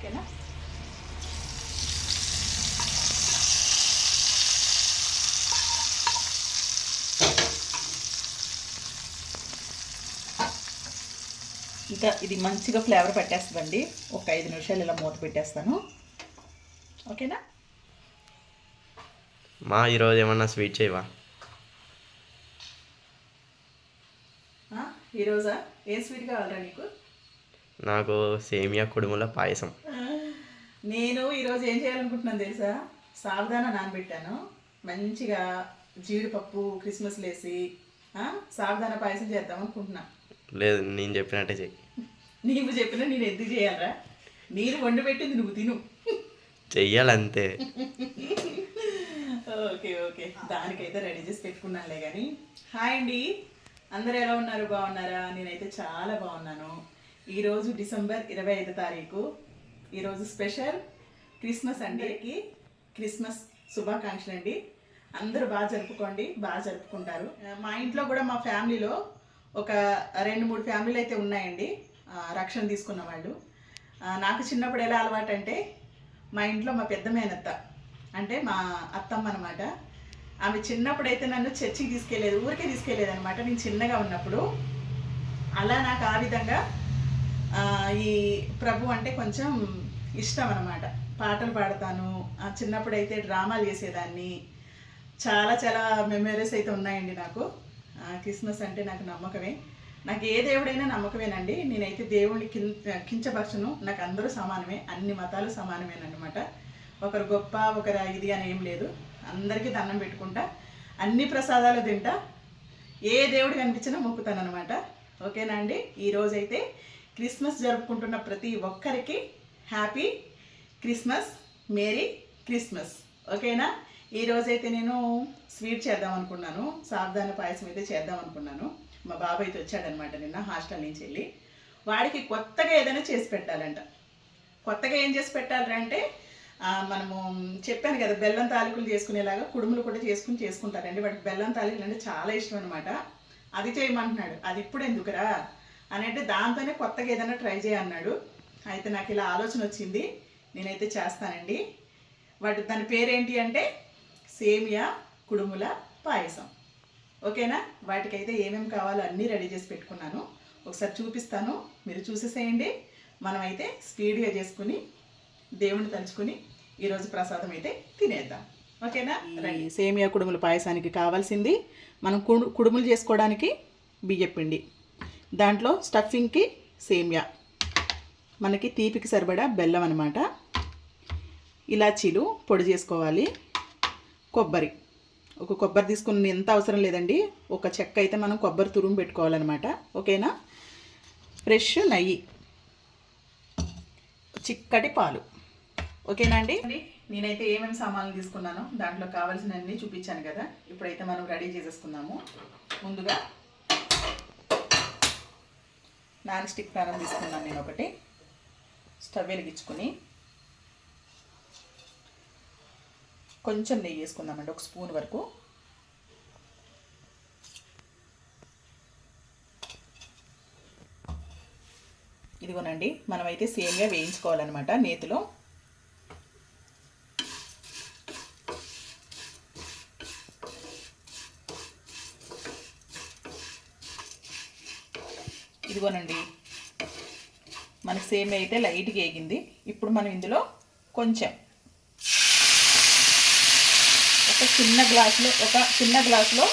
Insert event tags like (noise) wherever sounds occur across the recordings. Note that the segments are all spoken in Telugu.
ఓకేనా? ఇంకా ఇది మంచిగా ఫ్లేవర్ పట్టేస్తుందండి. ఒక ఐదు నిమిషాలు ఇలా మూత పెట్టేస్తాను. ఓకేనా? మా ఈరోజు ఏమన్నా స్వీట్ చేయవా? ఈరోజా? ఏం స్వీట్ కావాలరా నీకు? నాకు సేమియా కుడుముల పాయసం. నేను ఈరోజు ఏం చేయాలనుకుంటున్నాను తెలుసా? సావధాన నానబెట్టాను. మంచిగా జీడిపప్పు క్రిస్మస్ లేసి సావధాన పాయసం చేద్దాం అనుకుంటున్నా. లేదు నేను చెప్పినట్టే చెయ్యి నీవు చెప్పినా నేను ఎందుకు చేయాలరా? నేను వండి పెట్టింది నువ్వు తిను. చెయ్యాలంతే. Okay okay. దానికైతే రెడీ చేసి పెట్టుకున్నానులే కానీ హాయ్ అండి. అందరు ఎలా ఉన్నారు? బాగున్నారా? నేనైతే చాలా బాగున్నాను. ఈరోజు డిసెంబర్ ఇరవై ఐదు తారీఖు. ఈరోజు స్పెషల్ క్రిస్మస్ అండికి క్రిస్మస్ శుభాకాంక్షలు అండి. అందరూ బాగా జరుపుకోండి బాగా జరుపుకుంటారు. మా ఇంట్లో కూడా మా ఫ్యామిలీలో ఒక రెండు మూడు ఫ్యామిలీలు అయితే ఉన్నాయండి. రక్షణ తీసుకున్న వాళ్ళు. నాకు చిన్నప్పుడు ఎలా అలవాటు అంటే మా ఇంట్లో మా పెద్ద మేనత్త అంటే మా అత్తమ్మ అనమాట ఆమె చిన్నప్పుడైతే నన్ను చర్చికి తీసుకెళ్ళేది ఊరికే తీసుకెళ్ళేది అనమాట నేను చిన్నగా ఉన్నప్పుడు అలా నాకు ఆ విధంగా ఈ ప్రభు అంటే కొంచెం ఇష్టం అనమాట పాటలు పాడతాను. ఆ, చిన్నప్పుడైతే డ్రామాలు చేసేదాన్ని. చాలా చాలా మెమరీస్ అయితే ఉన్నాయండి నాకు. ఆ, క్రిస్మస్ అంటే నాకు నమ్మకమే. నాకు ఏ దేవుడైనా నమ్మకమేనండి. నేనైతే దేవుడిని కిం కించపరచను. నాకు అందరూ సమానమే. అన్ని మతాలు సమానమేనమాట ఒకరు గొప్ప ఒకరు ఇది అని ఏం లేదు. అందరికీ దండం పెట్టుకుంటా అన్ని ప్రసాదాలు తింటా ఏ దేవుడు కనిపించినా మొక్కుతాను అనమాట ఓకేనా అండి? ఈరోజైతే క్రిస్మస్ జరుపుకుంటున్న ప్రతి ఒక్కరికి హ్యాపీ క్రిస్మస్ మేరీ క్రిస్మస్. ఓకేనా? ఈరోజైతే నేను స్వీట్ చేద్దాం అనుకున్నాను. సాబ్దాన పాయసం అయితే చేద్దాం అనుకున్నాను. మా బాబాయ్ అయితే వచ్చాడనమాట నిన్న హాస్టల్ నుంచి వెళ్ళి. వాడికి కొత్తగా ఏదైనా చేసి పెట్టాలంట. కొత్తగా ఏం చేసి పెట్టాలి అంటే మనము చెప్పాను కదా బెల్లం తాలికలు చేసుకునేలాగా కుడుములు కూడా చేసుకుని చేసుకుంటారండి. వాడికి బెల్లం తాలికలు అంటే చాలా ఇష్టం అనమాట అది చేయమంటున్నాడు. అది ఇప్పుడు ఎందుకురా? అని అంటే దాంతోనే కొత్తగా ఏదైనా ట్రై చేయన్నాడు అయితే నాకు ఇలా ఆలోచన వచ్చింది. నేనైతే చేస్తానండి. వాటి దాని పేరేంటి అంటే సేమియా కుడుముల పాయసం. ఓకేనా? వాటికైతే ఏమేమి కావాలో అన్నీ రెడీ చేసి పెట్టుకున్నాను. ఒకసారి చూపిస్తాను. మీరు చూసేసేయండి. మనమైతే స్పీడ్గా చేసుకుని దేవుని తలుచుకుని ఈరోజు ప్రసాదం అయితే తినేద్దాం. ఓకేనా? రండి. సేమియా కుడుముల పాయసానికి కావాల్సింది మనం కుడు కుడుములు చేసుకోవడానికి బియ్యపిండి. దాంట్లో స్టఫింగ్కి సేమియా. మనకి తీపికి సరిపడా బెల్లం అనమాట ఇలాచీలు పొడి చేసుకోవాలి. కొబ్బరి. ఒక కొబ్బరి తీసుకుని ఎంత అవసరం లేదండి. ఒక చెక్క అయితే మనం కొబ్బరి తురుము పెట్టుకోవాలన్నమాట. ఓకేనా? ఫ్రెష్ నెయ్యి. చిక్కటి పాలు. ఓకేనా అండి? నేనైతే ఏమేమి సామాన్లు తీసుకున్నానో దాంట్లో కావాల్సినవన్నీ చూపించాను కదా. ఇప్పుడైతే మనం రెడీ చేసేసుకుందాము. ముందుగా నాన్ స్టిక్ ప్యాన్ తీసుకున్నాను నేను ఒకటి. స్టవ్ వెలిగించుకుని కొంచెం నెయ్యి వేసుకుందామండి ఒక స్పూన్ వరకు. ఇదిగోనండి మనమైతే సేమ్గా వేయించుకోవాలన్నమాట నేతిలో. ఇదిగోనండి మనకి సేమ్ అయితే లైట్గా వేగింది. ఇప్పుడు మనం ఇందులో కొంచెం ఒక చిన్న గ్లాసులో ఒక చిన్న గ్లాసులో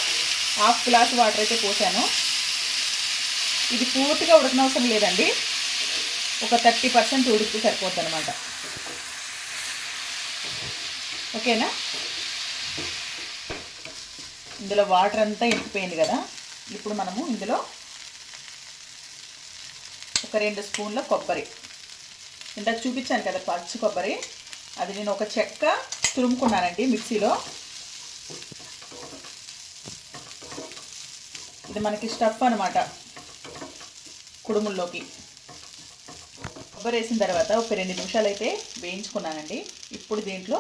హాఫ్ గ్లాస్ వాటర్ అయితే పోసాను. ఇది పూర్తిగా ఉడకనవసరం లేదండి. ఒక థర్టీ పర్సెంట్ ఉడికి సరిపోద్ది అనమాట ఓకేనా? ఇందులో వాటర్ అంతా ఎండిపోయింది కదా. ఇప్పుడు మనము ఇందులో ఒక రెండు స్పూన్ల కొబ్బరి. ఇందాక చూపించాను కదా పచ్చి కొబ్బరి. అది నేను ఒక చెక్క తురుముకున్నానండి మిక్సీలో. ఇది మనకి స్టఫ్ అనమాట కుడుముల్లోకి. కొబ్బరి వేసిన తర్వాత ఒక రెండు నిమిషాలు అయితే వేయించుకున్నానండి. ఇప్పుడు దీంట్లో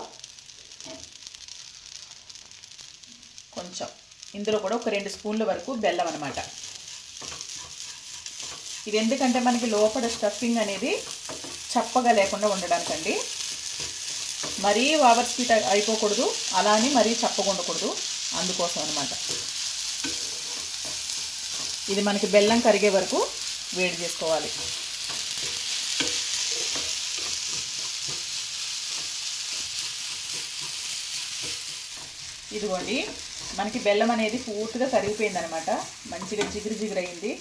కొంచెం. ఇందులో కూడా ఒక రెండు స్పూన్ల వరకు బెల్లం అనమాట ఇది ఎందుకంటే మనకి లోపల స్టఫింగ్ అనేది చప్పగా లేకుండా ఉండడానికండి. మరీ ఓవర్ స్వీట్ అయిపోకూడదు అలా అని మరీ చప్పగా ఉండకూడదు. అందుకోసం అనమాట ఇది మనకి బెల్లం కరిగే వరకు వేడి చేసుకోవాలి. ఇదిగోండి మనకి బెల్లం అనేది పూర్తిగా కరిగిపోయింది అనమాట మంచిగా జిగురు జిగురు అయింది.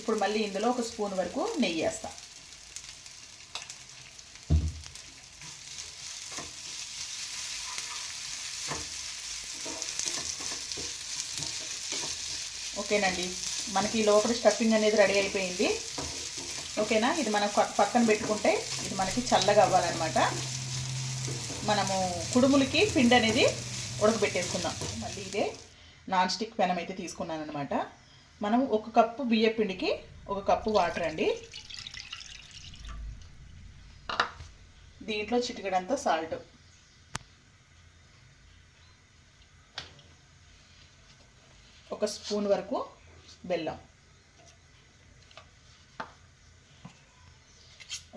ఇప్పుడు మళ్ళీ ఇందులో ఒక స్పూన్ వరకు నెయ్యి వేస్తా. ఓకేనండి. మనకి లోపల స్టఫింగ్ అనేది రెడీ అయిపోయింది. ఓకేనా? ఇది మనం పక్కన పెట్టుకుంటే ఇది మనకి చల్లగా అవ్వాలన్నమాట. మనము కుడుములకి పిండి అనేది ఉడకబెట్టేసుకుందాం. మళ్ళీ ఇదే నాన్ స్టిక్ పెనం అయితే తీసుకున్నాను అనమాట మనం ఒక కప్పు బియ్య పిండికి ఒక కప్పు వాటర్ అండి. దీంట్లో చిటికడంతా సాల్ట్. ఒక స్పూన్ వరకు బెల్లం.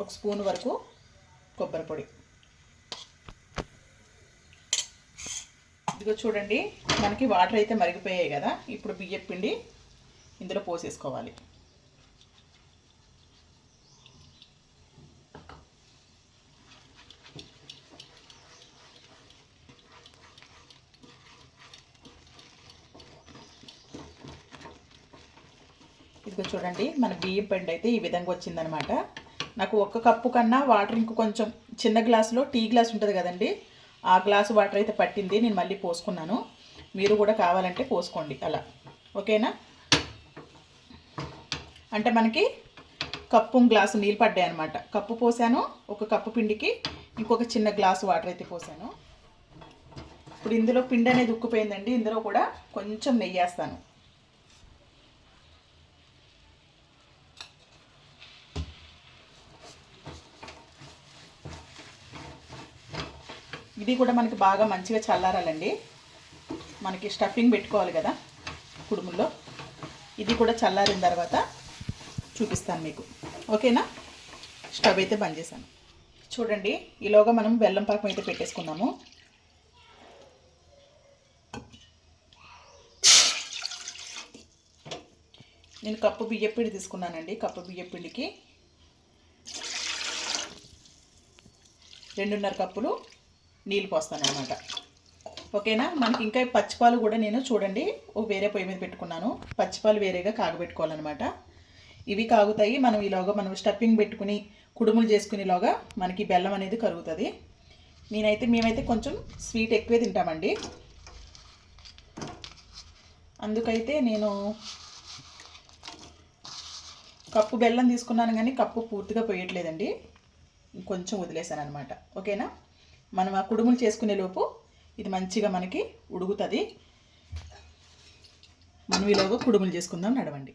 ఒక స్పూన్ వరకు కొబ్బరి పొడి. ఇదిగో చూడండి మనకి వాటర్ అయితే మరిగిపోయాయి కదా. ఇప్పుడు బియ్యం పిండి ఇందులో పోసేసుకోవాలి. ఇదిగో చూడండి మన బియ్యం పిండి అయితే ఈ విధంగా వచ్చిందనమాట. నాకు ఒక్క కప్పు కన్నా వాటర్ ఇంకో కొంచెం చిన్న గ్లాసులో టీ గ్లాస్ ఉంటుంది కదండి ఆ గ్లాసు వాటర్ అయితే పట్టింది నేను మళ్ళీ పోసుకున్నాను. మీరు కూడా కావాలంటే పోసుకోండి అలా. ఓకేనా? అంటే మనకి కప్పు గ్లాసు నీళ్ళు పడ్డాయి అనమాట కప్పు పోసాను ఒక కప్పు పిండికి ఇంకొక చిన్న గ్లాసు వాటర్ అయితే పోసాను. ఇప్పుడు ఇందులో పిండి అనేది ఉక్కుపోయిందండి. ఇందులో కూడా కొంచెం నెయ్యి వేస్తాను. ఇది కూడా మనకి బాగా మంచిగా చల్లారాలండి. మనకి స్టఫింగ్ పెట్టుకోవాలి కదా కుడుముల్లో. ఇది కూడా చల్లారిన తర్వాత చూపిస్తాను మీకు. ఓకేనా? స్టవ్ అయితే బంద్ చేశాను. చూడండి ఈలోగా మనం బెల్లం పాకం అయితే పెట్టేసుకుందాము. నేను కప్పు బియ్యపిండి తీసుకున్నానండి కప్పు బియ్యపిండికి రెండున్నర కప్పులు నీళ్ళు పోస్తాను అనమాట ఓకేనా? మనకి ఇంకా పచ్చిపాలు కూడా నేను చూడండి ఓ వేరే పొయ్యి మీద పెట్టుకున్నాను. పచ్చిపాలు వేరేగా కాగబెట్టుకోవాలన్నమాట. ఇవి కాగుతాయి. మనం ఈలోగా మనం స్టఫింగ్ పెట్టుకుని కుడుములు చేసుకునేలోగా మనకి బెల్లం అనేది కరుగుతుంది. నేనైతే మేమైతే కొంచెం స్వీట్ ఎక్కువే తింటామండి. అందుకైతే నేను కప్పు బెల్లం తీసుకున్నాను కానీ కప్పు పూర్తిగా పోయట్లేదండి. కొంచెం వదిలేసాను అనమాట ఓకేనా? మనం ఆ కుడుములు చేసుకునే లోపు ఇది మంచిగా మనకి ఉడుగుతుంది మనం ఈలోగా కుడుములు చేసుకుందాం నడవండి.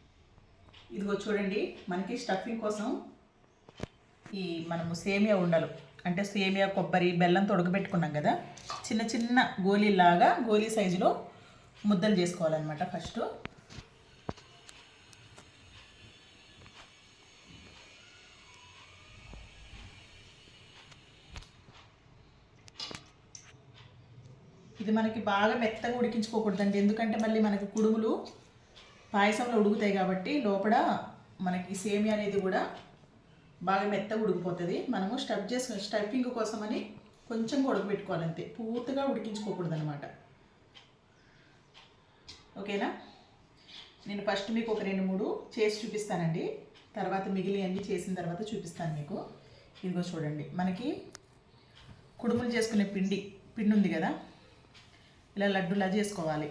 ఇదిగో చూడండి మనకి స్టఫింగ్ కోసం ఈ మనము సేమియా ఉండలు అంటే సేమియా కొబ్బరి బెల్లంతో ఉడకబెట్టుకున్నాం కదా చిన్న చిన్న గోళీలాగా గోళీ సైజులో ముద్దలు చేసుకోవాలన్నమాట ఫస్ట్ ఇది మనకి బాగా మెత్తగా ఉడికించుకోకూడదండి ఎందుకంటే మళ్ళీ మనకి కుడుములు పాయసంలో ఉడుకుతాయి కాబట్టి లోపల మనకి సేమియా అనేది కూడా బాగా మెత్తగా ఉడికిపోతుంది. మనము స్టఫ్ చేసుకుని స్టఫింగ్ కోసమని కొంచెం ఉడకబెట్టుకోవాలి అంతే పూర్తిగా ఉడికించుకోకూడదు అనమాట ఓకేనా? నేను ఫస్ట్ మీకు ఒక రెండు మూడు చేసి చూపిస్తానండి. తర్వాత మిగిలి అన్నీ చేసిన తర్వాత చూపిస్తాను మీకు. ఇదిగో చూడండి. మనకి కుడుములు చేసుకునే పిండి పిండి ఉంది కదా? ఇలా లడ్డులా చేసుకోవాలి.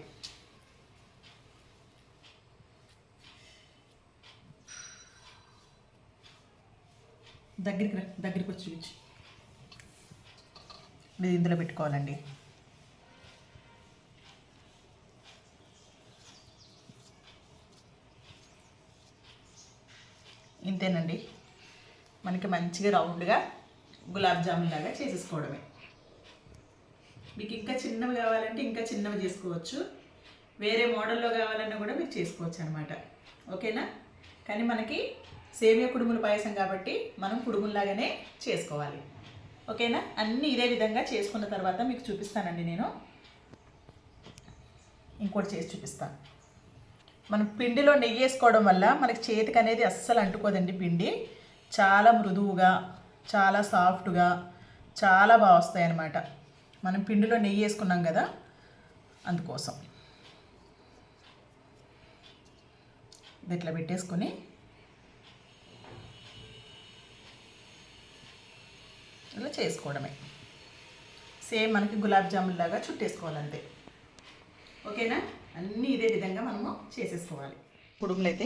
దగ్గరికి రా దగ్గరికి వచ్చి చూపించి. ఇది ఇందులో పెట్టుకోవాలండి. ఇంతేనండి. మనకి మంచిగా రౌండ్గా గులాబ్ జామున్ లాగా చేసేసుకోవడమే. మీకు ఇంకా చిన్నవి కావాలంటే ఇంకా చిన్నవి చేసుకోవచ్చు. వేరే మోడల్లో కావాలన్నా కూడా మీరు చేసుకోవచ్చు అనమాట ఓకేనా? కానీ మనకి సేమియా కుడుములు పాయసం కాబట్టి మనం కుడుములాగానే చేసుకోవాలి. ఓకేనా? అన్నీ ఇదే విధంగా చేసుకున్న తర్వాత మీకు చూపిస్తానండి నేను. ఇంకోటి చేసి చూపిస్తాను మనం పిండిలో నెయ్యి వేసుకోవడం వల్ల మనకి చేతికి అనేది అస్సలు అంటుకోదండి పిండి. చాలా మృదువుగా చాలా సాఫ్ట్గా చాలా బాగా వస్తాయి అన్నమాట మనం పిండిలో నెయ్యి వేసుకున్నాం కదా అందుకోసం. ఇది ఇట్లా పెట్టేసుకొని ఇలా చేసుకోవడమే. సేమ్ మనకి గులాబ్ జామున్ లాగా చుట్టేసుకోవాలంతే. ఓకేనా? అన్నీ ఇదే విధంగా మనము చేసేసుకోవాలి. కుడుములు అయితే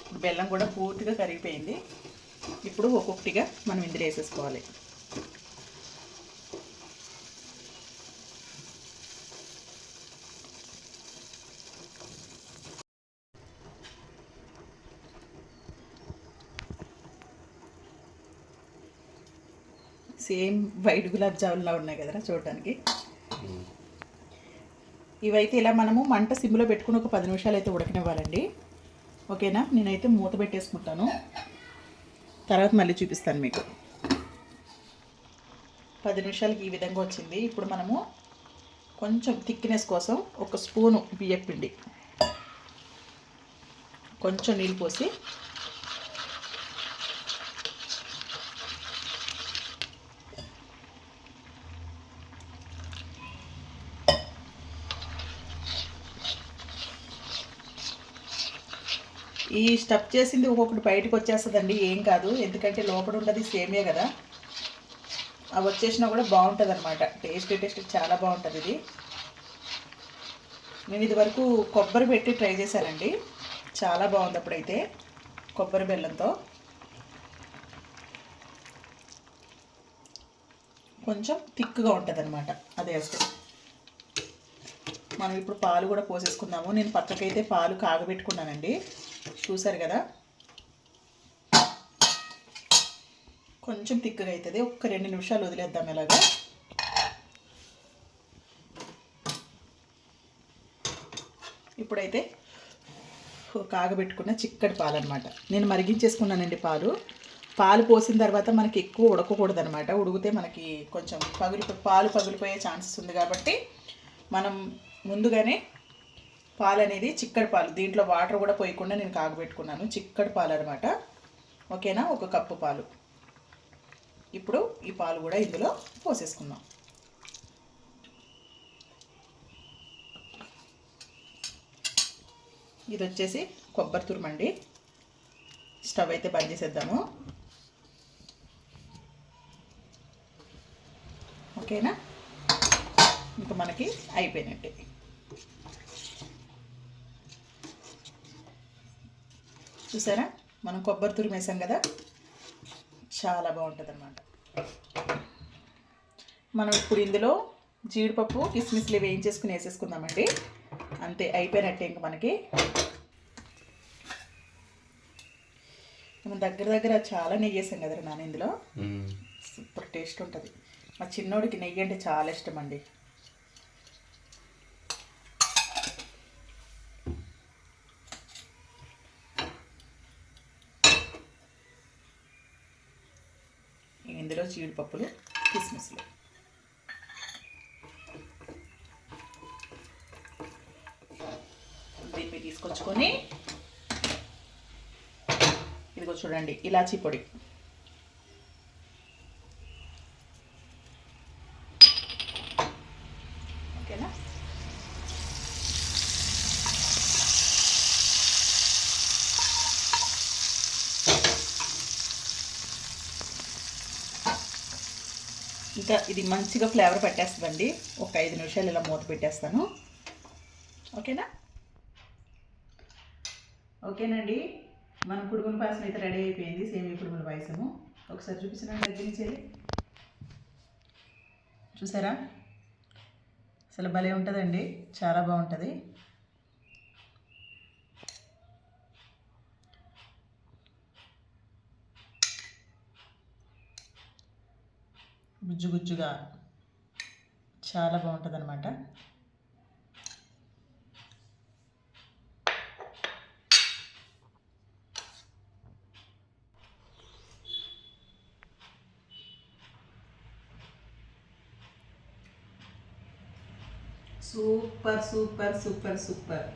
ఇప్పుడు బెల్లం కూడా పూర్తిగా కరిగిపోయింది. ఇప్పుడు ఒక్కొక్కటిగా మనం ఇందులో వేసేసుకోవాలి. సేమ్ వైట్ గులాబ్ జామున్లా ఉన్నాయి కదరా చూడటానికి. ఇవైతే ఇలా మనము మంట సిమ్లో పెట్టుకుని ఒక పది నిమిషాలు అయితే ఉడకనివ్వాలండి. ఓకేనా? నేనైతే మూత పెట్టేసుకుంటాను. తర్వాత మళ్ళీ చూపిస్తాను మీకు. పది నిమిషాలకి ఈ విధంగా వచ్చింది. ఇప్పుడు మనము కొంచెం థిక్నెస్ కోసం ఒక స్పూను బియ్యపిండి. కొంచెం నీళ్ళు పోసి ఈ స్టఫ్ చేసింది ఒక్కొక్కటి బయటకు వచ్చేస్తుందండి ఏం కాదు. ఎందుకంటే లోపల ఉన్నది సేమే కదా. అవి వచ్చేసినా కూడా బాగుంటుంది అనమాట టేస్ట్ టేస్ట్ చాలా బాగుంటుంది ఇది. నేను ఇది వరకు కొబ్బరి పెట్టి ట్రై చేశానండి. చాలా బాగుంది అప్పుడైతే కొబ్బరి బెల్లంతో. కొంచెం థిక్గా ఉంటుంది అనమాట అదే వస్తే. మనం ఇప్పుడు పాలు కూడా పోసేసుకుందాము. నేను పక్కకైతే పాలు కాగబెట్టుకున్నానండి. చూసారు కదా? కొంచెం తిక్కగా అవుతుంది ఒక్క రెండు నిమిషాలు వదిలేద్దాం ఇలాగా. ఇప్పుడైతే కాగబెట్టుకున్న చిక్కటి పాలు అనమాట నేను మరిగించేసుకున్నానండి పాలు. పాలు పోసిన తర్వాత మనకి ఎక్కువ ఉడకకూడదు అనమాట ఉడికితే మనకి కొంచెం పగిలి పాలు పగిలిపోయే ఛాన్సెస్ ఉంది కాబట్టి మనం ముందుగానే పాలు అనేది చిక్కడి పాలు. దీంట్లో వాటర్ కూడా పోయకుండా నేను కాగబెట్టుకున్నాను. చిక్కడి పాలు అనమాట ఓకేనా? ఒక కప్పు పాలు. ఇప్పుడు ఈ పాలు కూడా ఇందులో పోసేసుకుందాం. ఇది వచ్చేసి కొబ్బరి తురుమండి స్టవ్ అయితే బంద్ చేసేద్దాము. ఓకేనా? ఇంకా మనకి అయిపోయినట్టే. చూసారా? మనం కొబ్బరి తురుము వేసాం కదా? చాలా బాగుంటుంది అన్నమాట మనం ఇప్పుడు ఇందులో జీడిపప్పు కిస్మిస్లు వేయించేసుకుని వేసేసుకుందామండి. అంతే అయిపోయినట్టే ఇంక మనకి. మనం దగ్గర దగ్గర చాలా నెయ్యి వేసాం కదరా నాన్న ఇందులో. సూపర్ టేస్ట్ ఉంటుంది. మా చిన్నోడికి నెయ్యి అంటే చాలా ఇష్టం అండి ఇందులో జీడిపప్పులు కిస్మిస్లు. దీన్ని తీసుకొచ్చుకొని ఇదిగో చూడండి ఇలాచీ పొడి. ఓకేనా? ఇంకా ఇది మంచిగా ఫ్లేవర్ పెట్టేస్తుందండి. ఒక ఐదు నిమిషాలు ఇలా మూత పెట్టేస్తాను. ఓకేనా? ఓకేనండి. మన కుడుముల పాయసం అయితే రెడీ అయిపోయింది. సేమియా కుడుముల పాయసము. ఒకసారి చూపించిన తగ్గించేది చూసారా? అసలు భలే ఉంటుందండి. చాలా బాగుంటుంది. గుజ్జుగుజ్జుగా చాలా బాగుంటుంది అనమాట సూపర్ సూపర్ సూపర్ సూపర్.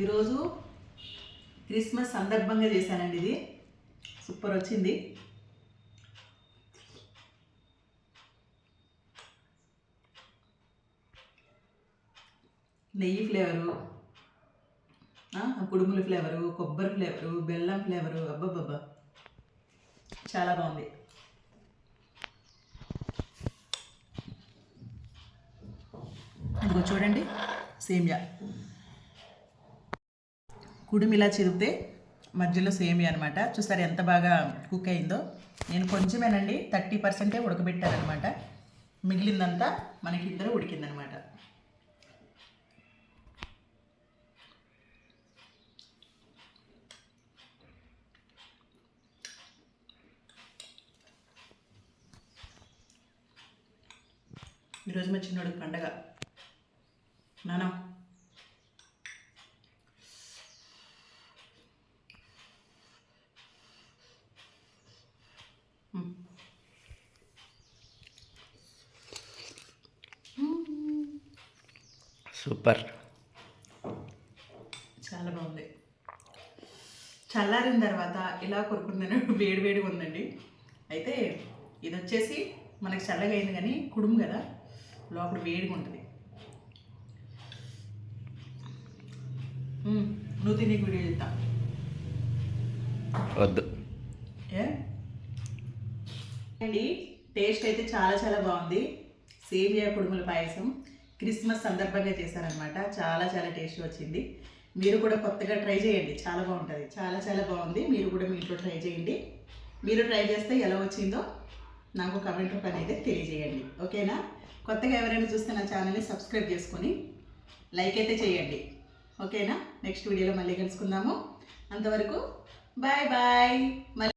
ఈరోజు క్రిస్మస్ సందర్భంగా చేశానండి ఇది. సూపర్ వచ్చింది. నెయ్యి ఫ్లేవరు కుడుములు కుడుముల ఫ్లేవరు కొబ్బరి ఫ్లేవరు బెల్లం ఫ్లేవరు అబ్బబ్బబ్బా. చాలా బాగుంది. ఇదిగో చూడండి సేమియా. కుడుమి ఇలా చిరిగితే మధ్యలో సేమియా అనమాట చూసారు ఎంత బాగా కుక్ అయిందో? నేను కొంచెమేనండి థర్టీ పర్సెంటే ఉడకబెట్టానమాట మిగిలిందంతా మనకి ఇద్దరు ఉడికిందనమాట ఈరోజు మా చిన్నోడికి పండగ. నానా. సూపర్. చాలా బాగుంది. చల్లారిన తర్వాత ఇలా కొరుకుందని (laughs) వేడి వేడిగా ఉందండి. అయితే ఇది వచ్చేసి మనకి చల్లగా అయింది కానీ కుడుము కదా. లోపల వేడిగా ఉంటుంది. నువ్వు తినే వీడియో చెప్తా వద్దు. ఏ? అండి టేస్ట్ అయితే చాలా చాలా బాగుంది. సేమియా కుడుముల పాయసం క్రిస్మస్ సందర్భంగా చేశారనమాట చాలా చాలా టేస్ట్ వచ్చింది. మీరు కూడా కొత్తగా ట్రై చేయండి. చాలా బాగుంటుంది. చాలా చాలా బాగుంది. మీరు కూడా మీ ఇంట్లో ట్రై చేయండి. మీరు ట్రై చేస్తే ఎలా వచ్చిందో నాకు కమెంట్ రూపాయలు అయితే తెలియజేయండి. ఓకేనా? కొత్తగా ఎవరైనా చూస్తే నా ఛానల్ని సబ్స్క్రైబ్ చేసుకొని లైక్ అయితే చేయండి. ఓకేనా? నెక్స్ట్ వీడియోలో మళ్ళీ కలుసుకుందాము. అంతవరకు బాయ్ బాయ్.